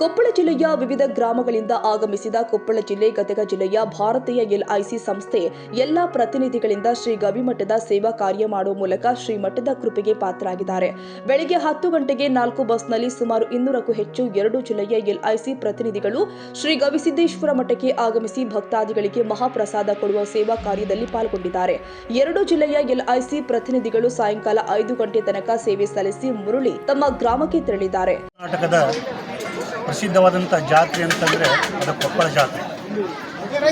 ಕೊಪ್ಪಳ ಜಿಲ್ಲೆಯ ವಿವಿಧ ಗ್ರಾಮಗಳಿಂದ ಆಗಮಿಸಿದ ಕೊಪ್ಪಳ ಜಿಲ್ಲೆ ಗದಗ ಜಿಲ್ಲೆಯ ಭಾರತೀಯ ಎಲ್ಐಸಿ ಸಂಸ್ಥೆ ಎಲ್ಲಾ ಪ್ರತಿನಿಧಿಗಳಿಂದ ಶ್ರೀ ಗವಿಮಠದ ಸೇವಾ ಕಾರ್ಯ ಮಾಡುವ ಮೂಲಕ ಶ್ರೀಮಠದ ಕೃಪೆಗೆ ಪಾತ್ರರಾಗಿದ್ದಾರೆ. ಬೆಳಗ್ಗೆ ಹತ್ತು ಗಂಟೆಗೆ ನಾಲ್ಕು ಬಸ್ನಲ್ಲಿ ಸುಮಾರು ಇನ್ನೂರಕ್ಕೂ ಹೆಚ್ಚು ಎರಡು ಜಿಲ್ಲೆಯ ಎಲ್ಐಸಿ ಪ್ರತಿನಿಧಿಗಳು ಶ್ರೀ ಗವಿಸಿದ್ದೇಶ್ವರ ಮಠಕ್ಕೆ ಆಗಮಿಸಿ ಭಕ್ತಾದಿಗಳಿಗೆ ಮಹಾಪ್ರಸಾದ ಕೊಡುವ ಸೇವಾ ಕಾರ್ಯದಲ್ಲಿ ಪಾಲ್ಗೊಂಡಿದ್ದಾರೆ. ಎರಡು ಜಿಲ್ಲೆಯ ಎಲ್ಐಸಿ ಪ್ರತಿನಿಧಿಗಳು ಸಾಯಂಕಾಲ ಐದು ಗಂಟೆ ತನಕ ಸೇವೆ ಸಲ್ಲಿಸಿ ಮುರುಳಿ ತಮ್ಮ ಗ್ರಾಮಕ್ಕೆ ತೆರಳಿದ್ದಾರೆ. ಪ್ರಸಿದ್ಧವಾದಂಥ ಜಾತ್ರೆ ಅಂತಂದರೆ ಅದು ಕೊಪ್ಪಳ ಜಾತ್ರೆ.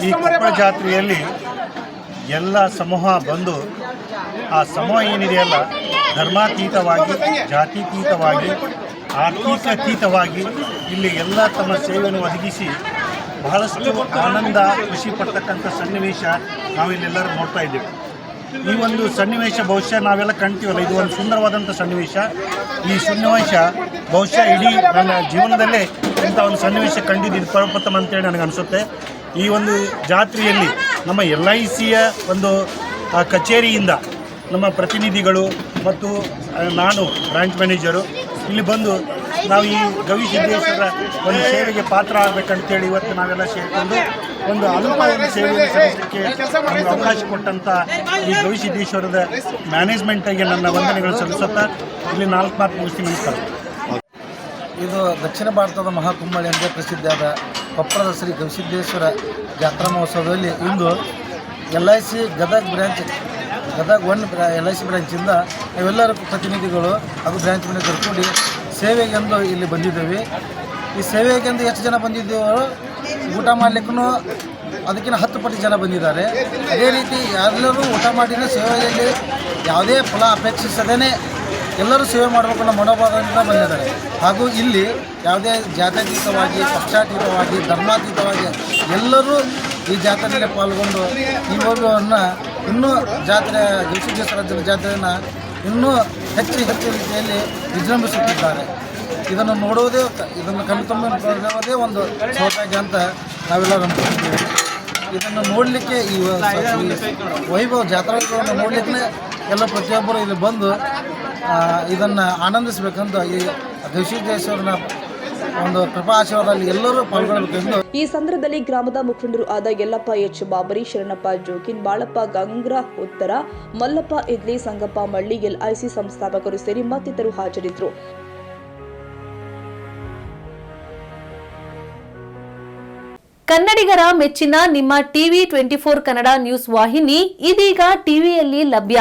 ಈ ಕೊಪ್ಪಳ ಜಾತ್ರೆಯಲ್ಲಿ ಎಲ್ಲ ಸಮೂಹ ಬಂದು ಆ ಸಮೂಹ ಏನಿದೆಯಲ್ಲ ಧರ್ಮಾತೀತವಾಗಿ, ಜಾತೀತೀತವಾಗಿ, ಆರ್ಥಿಕಾತೀತವಾಗಿ ಇಲ್ಲಿ ಎಲ್ಲ ತಮ್ಮ ಸೇವೆಯನ್ನು ಒದಗಿಸಿ ಬಹಳಷ್ಟು ಆನಂದ, ಖುಷಿ ಪಡ್ತಕ್ಕಂಥ ಸನ್ನಿವೇಶ ನಾವಿಲ್ಲೆಲ್ಲರೂ ನೋಡ್ತಾ ಇದ್ದೇವೆ. ಈ ಒಂದು ಸನ್ನಿವೇಶ ಬಹುಶಃ ನಾವೆಲ್ಲ ಕಾಣ್ತೀವಲ್ಲ? ಇದು ಒಂದು ಸುಂದರವಾದಂಥ ಸನ್ನಿವೇಶ. ಈ ಸನ್ನಿವೇಶ ಬಹುಶಃ ಇಡೀ ನನ್ನ ಜೀವನದಲ್ಲೇ ಇಂಥ ಒಂದು ಸನ್ನಿವೇಶ ಕಂಡಿದ್ದು ಪರಪ್ರಥಮ ಅಂತೇಳಿ ನನಗೆ ಅನಿಸುತ್ತೆ. ಈ ಒಂದು ಜಾತ್ರೆಯಲ್ಲಿ ನಮ್ಮ ಎಲ್ ಐ ಸಿಯ ಒಂದು ಕಚೇರಿಯಿಂದ ನಮ್ಮ ಪ್ರತಿನಿಧಿಗಳು ಮತ್ತು ನಾನು ಬ್ರಾಂಚ್ ಮ್ಯಾನೇಜರು ಇಲ್ಲಿ ಬಂದು ನಾವು ಈ ಗವಿ ಸಿದ್ದೇಶ್ವರ ಒಂದು ಸೇವೆಗೆ ಪಾತ್ರ ಆಗಬೇಕಂತೇಳಿ ಇವತ್ತು ನಾವೆಲ್ಲ ಸೇರಿಕೊಂಡು ಒಂದು ಅಲ್ಪ ಸೇವೆಯನ್ನು ಸಲ್ಲಿಸಲಿಕ್ಕೆ ನಮಗೆ ಅವಕಾಶ ಕೊಟ್ಟಂಥ ಈ ಗವಿ ಸಿದ್ದೇಶ್ವರದ ಮ್ಯಾನೇಜ್ಮೆಂಟಿಗೆ ನನ್ನ ವಂದನೆಗಳು ಸಲ್ಲಿಸುತ್ತಾ ಇಲ್ಲಿ ನಾಲ್ಕು ಮಾತು ಮುಗಿಸ್ತೀನಿ ನಮಸ್ಕಾರ. ಇದು ದಕ್ಷಿಣ ಭಾರತದ ಮಹಾಕುಂಭಳಿ ಎಂದೇ ಪ್ರಸಿದ್ಧಿಯಾದ ಕೊಪ್ಪಳದ ಶ್ರೀ ಗವಿಸಿದ್ದೇಶ್ವರ ಜಾತ್ರಾ ಮಹೋತ್ಸವದಲ್ಲಿ ಇಂದು L I C Gadag branch Gadag one L I C ಬ್ರ್ಯಾಂಚಿಂದ ನಾವೆಲ್ಲರೂ ಪ್ರತಿನಿಧಿಗಳು ಹಾಗೂ ಬ್ರ್ಯಾಂಚ್ ಮೇಲೆ ಕೂಡಿ ಸೇವೆಗೆಂದು ಇಲ್ಲಿ ಬಂದಿದ್ದೇವೆ. ಈ ಸೇವೆಗೆಂದು ಎಷ್ಟು ಜನ ಬಂದಿದ್ದೇವೋ, ಊಟ ಮಾಡಲಿಕ್ಕೂ ಅದಕ್ಕಿಂತ ಹತ್ತು ಪಟ್ಟು ಜನ ಬಂದಿದ್ದಾರೆ. ಅದೇ ರೀತಿ ಎಲ್ಲರೂ ಊಟ ಮಾಡಿದ ಸೇವೆಯಲ್ಲಿ ಯಾವುದೇ ಫಲ ಅಪೇಕ್ಷಿಸದೇ ಎಲ್ಲರೂ ಸೇವೆ ಮಾಡಬೇಕು ಅನ್ನೋ ಮನೋಭಾವದಿಂದ ಬಂದಿದ್ದಾರೆ. ಹಾಗೂ ಇಲ್ಲಿ ಯಾವುದೇ ಜಾತ್ಯತೀತವಾಗಿ, ಪಕ್ಷಾತೀತವಾಗಿ, ಧರ್ಮಾತೀತವಾಗಿ ಎಲ್ಲರೂ ಈ ಜಾತ್ರೆಯಲ್ಲಿ ಪಾಲ್ಗೊಂಡು ಈ ಹೋಗುವನ್ನು ಇನ್ನೂ ಜಾತ್ರೆ ಗವಿಸಿದ್ದೇಶ್ವರ ಜಾತ್ರೆಯನ್ನು ಇನ್ನೂ ಹೆಚ್ಚು ಹೆಚ್ಚು ರೀತಿಯಲ್ಲಿ ವಿಜೃಂಭಿಸುತ್ತಿದ್ದಾರೆ. ಇದನ್ನು ನೋಡುವುದೇ ಇದನ್ನು ಕಣ್ತುಂಬದೇ ಒಂದು ಸೌಭಾಗ್ಯ ಅಂತ ನಾವೆಲ್ಲ ನಂಬ್ಕೊಂಡಿದ್ದೇವೆ. ಇದನ್ನು ನೋಡಲಿಕ್ಕೆ ಈ ವೈಭವ ಜಾತ್ರೋತ್ಸವವನ್ನು ನೋಡಲಿಕ್ಕೆ ಎಲ್ಲ ಪ್ರತಿಯೊಬ್ಬರು ಇಲ್ಲಿ ಬಂದು ಇದನ್ನು ಆನಂದಿಸಬೇಕಂತ ಈ ಗವಿಸಿದ್ದೇಶ್ವರನ ಒಂದು ಕೃಪಾಶೀರ್ವಾದದಲ್ಲಿ ಎಲ್ಲರೂ ಪಾಲ್ಗೊಳ್ಳಬೇಕೆಂದು ಈ ಸಂದರ್ಭದಲ್ಲಿ ಗ್ರಾಮದ ಮುಖಂಡರು ಆದ ಯಲ್ಲಪ್ಪ ಎಚ್ ಬಾಬರಿ, ಶರಣಪ್ಪ ಜೋಕಿನ್, ಬಾಳಪ್ಪ ಗಂಗ್ರ ಉತ್ತರ, ಮಲ್ಲಪ್ಪ ಇದ್ಲಿ ಸಂಗಪ್ಪ ಮಳ್ಳಿ, ಎಲ್ಐಸಿ ಸಂಸ್ಥಾಪಕರು ಸೇರಿ ಮತ್ತಿತರರು ಹಾಜರಿದ್ದರು. ಕನ್ನಡಿಗರ ಮೆಚ್ಚಿನ ನಿಮ್ಮ TV twenty four Kannada news ವಾಹಿನಿ ಇದೀಗ ಟಿವಿಯಲ್ಲಿ ಲಭ್ಯ.